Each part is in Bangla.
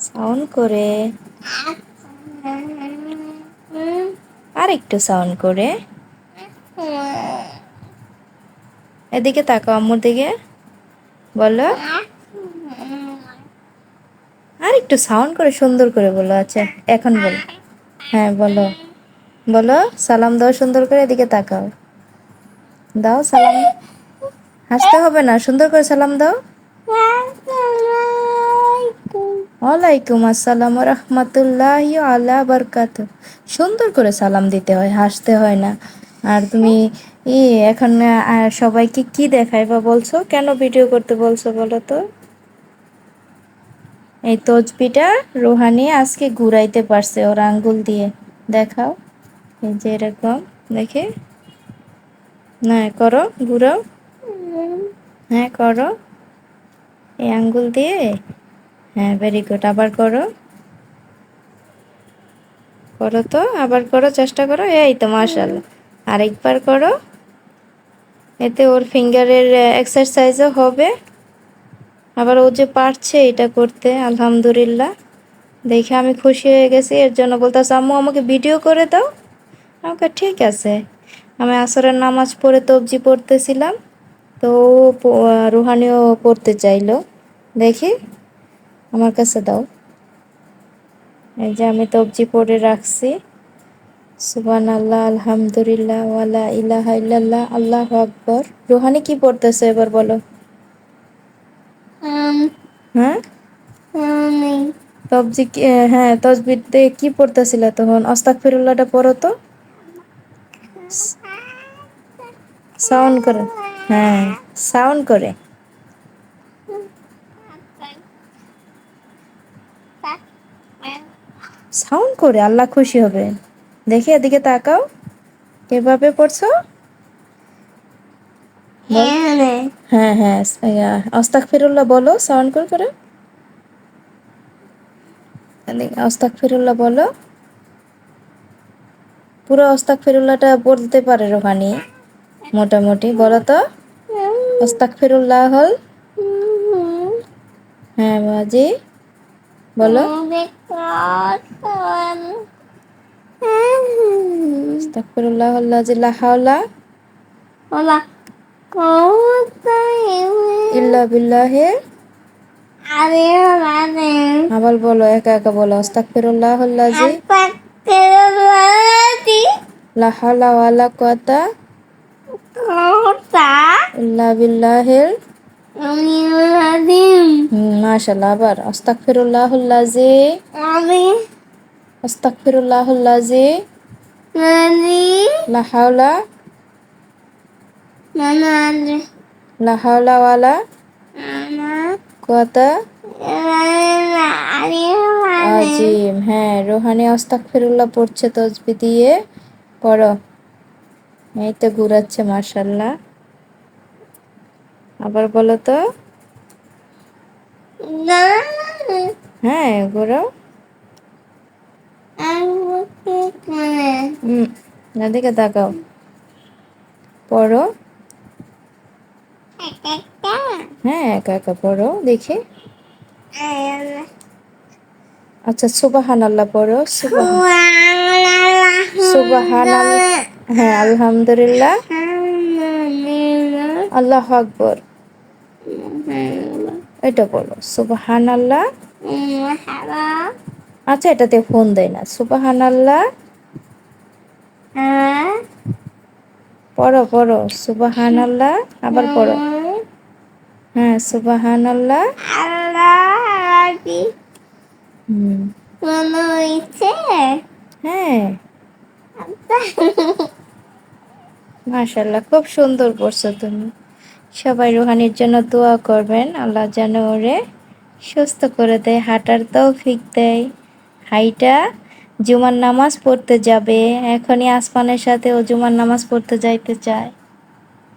সাউন্ড করে। আর একটু সাউন্ড করে। এদিকে তাকাও আম্মুর দিকে। বলো। আর একটু সাউন্ড করে, সুন্দর করে বলো। আচ্ছা এখন বলো। হ্যাঁ বলো। বলো, সালাম দাও সুন্দর করে, এদিকে তাকাও। দাও সালাম। হাসতে হবে না, সুন্দর করে সালাম দাও। ওয়ালাইকুম আসসালাম রহমতুল্লাহ আল্লাহ বরকাত সুন্দর করে সালাম দিতে হয়, হাসতে হয় না। আর তুমি ই, এখন সবাইকে কি দেখাই বা বলছো? কেন ভিডিও করতে বলছো বলো তো? এই তজবিটা রোহানি আজকে ঘুরাইতে পারছে ওর আঙ্গুল দিয়ে। দেখাও। এই যে এরকম, দেখে। না, করো, ঘুরাও। হ্যাঁ করো। এই আঙ্গুল দিয়ে হ্যাঁ ভেরি গুড আবার করো। করো তো, আবার করো, চেষ্টা করো। এই তো মাশাল্লাহ আরেকবার করো। এতে ওর ফিঙ্গারের এক্সারসাইজও হবে। আবার ও যে পারছে এটা করতে, আলহামদুলিল্লাহ। দেখে আমি খুশি হয়ে গেছি। এর জন্য বলতেছে, আম্মু, আমাকে ভিডিও করে দাও। আমাকে ঠিক আছে। আমি আসরের নামাজ পড়ে তবজি পড়তেছিলাম। তো রুহানিও পড়তে চাইলো। দেখি আমার কাছে দাও। এই যে আমি তবজি পড়ে রাখছি। সুবান আল্লাহ আলহামদুলিল্লাহ ওয়ালা ইলাহা ইল্লাল্লাহ আল্লাহ আকবর। রুহানি কি পড়তেছে এবার বলো। হ্যাঁ? তবজি হ্যাঁ তসবিতে কি পড়তেছিল তখন? অস্তাক ফিরুল্লাহটা পড়ো তো। সাউন্ড করে। হ্যাঁ সাউন্ড করে। সাউন্ড করে আল্লাহ খুশি হবে। দেখি এদিকে তাকাও। কীভাবে পড়ছো? হ্যাঁ হ্যাঁ। অস্তাক ফিরুল্লাহ বলো সাউন্ড করে করে। অস্তাক ফিরুল্লাহ বলো। পুরো অস্তাক ফিরুল্লাহটা বলতে পারে রোহানি মোটামুটি বলো তো। অস্তাক ফিরুল্লাহ হল হ্যাঁ বাজি। বলো। অস্তাক ফিরুল্লাহ আল্লাহ জিল্লা হাওলা ইল্লা বিল্লাহে। আবার বলো একা একা বলো। অস্তাক ফিরুল্লাহ আল্লাহ জি লা হাওলা ওয়ালা কুওয়াতা। ইল্লা আবার আস্তাগফিরুল্লাহুল্লাজি আস্তাগফিরুল্লাহুল্লাজি লা হাওলা। লা হাওলা ওয়ালা কুওয়াতা। আজিম। হ্যাঁ রোহানি পড়ছে তসবি দিয়ে। পড়ো। এই তো ঘুরাচ্ছে মাশাআল্লাহ আবার বলো তো। হ্যাঁ ঘোরাও হুম এদিকে তাকাও। পড়ো। হ্যাঁ একা একা পড়ো দেখি। আচ্ছা সুবাহান আল্লাহ পড়ো সুবাহান হ্যাঁ আলহামদুলিল্লাহ। আল্লাহ আকবর। এটা বলো সুবাহান আল্লাহ আচ্ছা এটাতে ফোন দেয় না। সুবাহান আল্লাহ পড়ো পড়ো। সুবাহান আল্লাহ আবার পড়ো। হ্যাঁ সুবাহান আল্লাহ হুম হ্যাঁ। মাশাল্লাহ খুব সুন্দর পড়ছো তুমি। সবাই রুহানির জন্য দোয়া করবেন। আল্লাহ যেন ওরে সুস্থ করে দেয়, হাঁটার তৌফিক দেয়। হাইটা জুমার নামাজ পড়তে যাবে। এখনই আসমানের সাথে ও জুমার নামাজ পড়তে যাইতে চায়।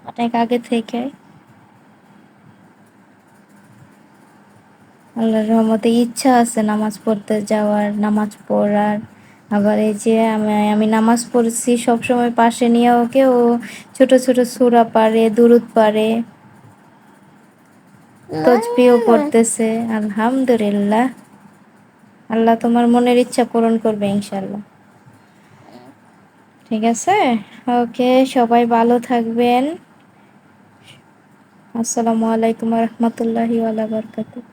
অনেক আগে থেকে। আল্লাহর রহমতে ইচ্ছা আছে নামাজ পড়তে যাওয়ার, নামাজ পড়ার। আবার এই যে আমি নামাজ পড়ছি সবসময় পাশে নিয়ে ওকে ও ছোট ছোট সুরা পারে দুরুদ পারে। তসবিও পড়তেছে আলহামদুলিল্লাহ। আল্লাহ তোমার মনের ইচ্ছা পূরণ করবে ইনশাল্লাহ ঠিক আছে? ওকে সবাই ভালো থাকবেন। আসসালামু আলাইকুম রহমতুল্লাহি ওয়া বারাকাতুহু।